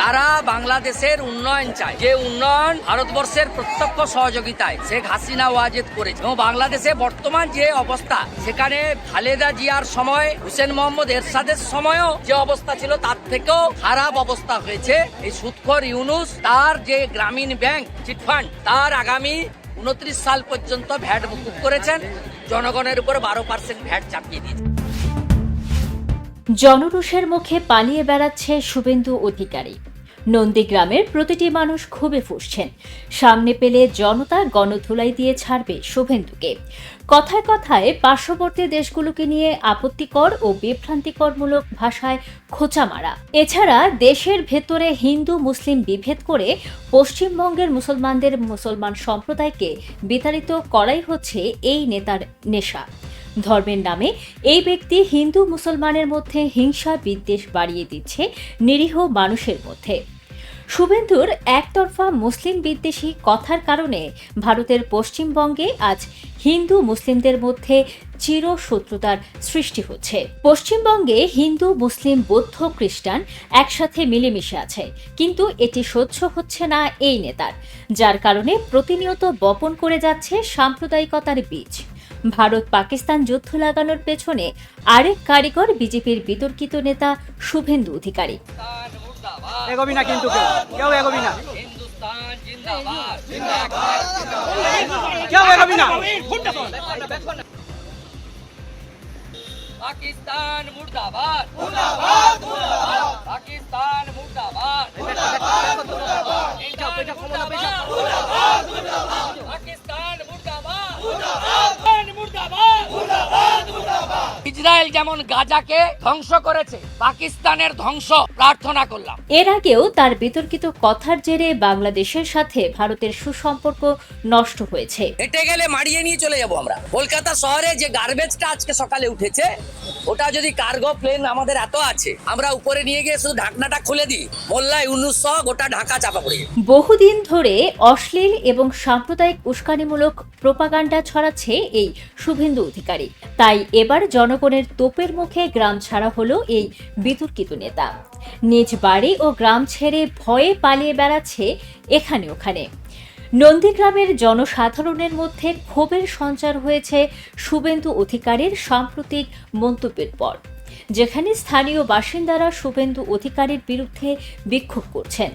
তারা বাংলাদেশের উন্নয়ন চায়। যে উন্নয়ন ভারতবর্ষের প্রত্যক্ষ সহযোগিতায়, শেখ হাসিনা ওয়াজেদ করেছে। এবং বাংলাদেশে বর্তমান যে অবস্থা, সেখানে খালেদা জিয়ার সময়, হুসেন মোহাম্মদ এরশাদের সময়ও যে অবস্থা ছিল, তার থেকেও খারাপ অবস্থা হয়েছে। এই সুৎখর ইউনুস, তার যে গ্রামীণ ব্যাংক চিটফান্ড তার আগামী উনত্রিশ সাল পর্যন্ত ভ্যাট মুকুব করেছেন। জনগণের উপর বারো পার্সেন্ট ভ্যাট চাপিয়ে দিয়েছে। জনরোষের মুখে পালিয়ে বেড়াচ্ছে শুভেন্দু অধিকারী। নন্দীগ্রামের প্রতিটি মানুষ খুবই ফুসছেন। সামনে পেলে জনতা গণধুলাই দিয়ে ছাড়বে শুভেন্দুকে। কথায় কথায় পার্শ্ববর্তী দেশগুলোকে নিয়ে আপত্তিকর ও বিভ্রান্তিকরমূলক ভাষায় খোঁচা মারা এছাড়া দেশের ভেতরে হিন্দু, মুসলিম বিভেদ করে পশ্চিমবঙ্গের মুসলমানদের মুসলমান সম্প্রদায়কে বিতাড়িত করাই হচ্ছে এই নেতার নেশা। ধর্মের নামে এই ব্যক্তি হিন্দু মুসলমানের মধ্যে হিংসা বিদ্বেষ বাড়িয়ে দিচ্ছে নিরীহ মানুষের মধ্যে। শুভেন্দুর একতরফা মুসলিম বিদ্বেষী কথার কারণে ভারতের পশ্চিমবঙ্গে আজ হিন্দু মুসলিমদের মধ্যে চিরশত্রুতার সৃষ্টি হচ্ছে। পশ্চিমবঙ্গে হিন্দু, মুসলিম, বৌদ্ধ, খ্রিস্টান একসাথে মিলেমিশে আছে, কিন্তু এটি সহ্য হচ্ছে না এই নেতার, যার কারণে প্রতিনিয়ত বপন করে যাচ্ছে সাম্প্রদায়িকতার বীজ। ভারত পাকিস্তান যুদ্ধ লাগানোর পেছনে আরেক কারিগর বিজেপির বিতর্কিত নেতা শুভেন্দু অধিকারী এগোবি না কিন্তু কেউ কেউ এগোবি না হিন্দুস্তান জিন্দাবাদ না পাকিস্তান মুর্দাবাদ পাকিস্তান মুর্দাবাদ ইসরায়েল যেমন গাজাকে ধ্বংস করেছে পাকিস্তানের ধ্বংস প্রার্থনা করলাম। এর আগেও তার বিতর্কিত কথার জেরে বাংলাদেশের সাথে ভারতের সুসম্পর্ক নষ্ট হয়েছে। হেঁটে গেলে মারিয়ে নিয়ে চলে যাব আমরা। কলকাতা শহরে যে গার্বেজটা আজকে সকালে উঠেছে ওটা যদি কার্গো প্লেন আমাদের এত আছে আমরা উপরে নিয়ে গিয়ে শুধু ঢাকনাটা খুলে দিই। মোল্লা ইউনুস গোটা ঢাকা চাপা পড়ে। বহুদিন ধরে অশ্লীল এবং সাম্প্রদায়িক উস্কানিমূলক প্রোপাগান্ডা ছড়াচ্ছে এই শুভেন্দু অধিকারী। তাই এবার জনগণের তোপের মুখে গ্রাম ছাড়া হলো এই বিতর্কিত নেতা। নিজ বাড়ি ও গ্রাম ছেড়ে ভয়ে পালিয়ে বেড়াচ্ছে এখানে ওখানে। নন্দীগ্রামের জনসাধারণের মধ্যে ক্ষোভের সঞ্চার হয়েছে শুভেন্দু অধিকারের সাম্প্রতিক মন্তব্যের পর। যেখানে স্থানীয় বাসিন্দারা শুভেন্দু অধিকারীর বিরুদ্ধে বিক্ষোভ করছেন।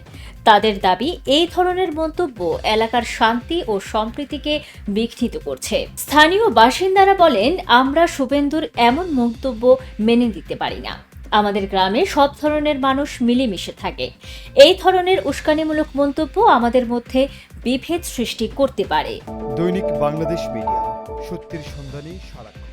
তাদের দাবি, এই ধরনের মন্তব্য এলাকার শান্তি ও সম্প্রীতিকে বিঘ্নিত করছে। স্থানীয় বাসিন্দারা বলেন, আমরা শুভেন্দুর এমন মন্তব্য মেনে দিতে পারি না। আমাদের গ্রামে সব ধরনের মানুষ মিলেমিশে থাকে। এই ধরনের উস্কানিমূলক মন্তব্য আমাদের মধ্যে বিভেদ সৃষ্টি করতে পারে। দৈনিক বাংলাদেশ মিডিয়া, সত্যের সন্ধানে সারাক্ষণ।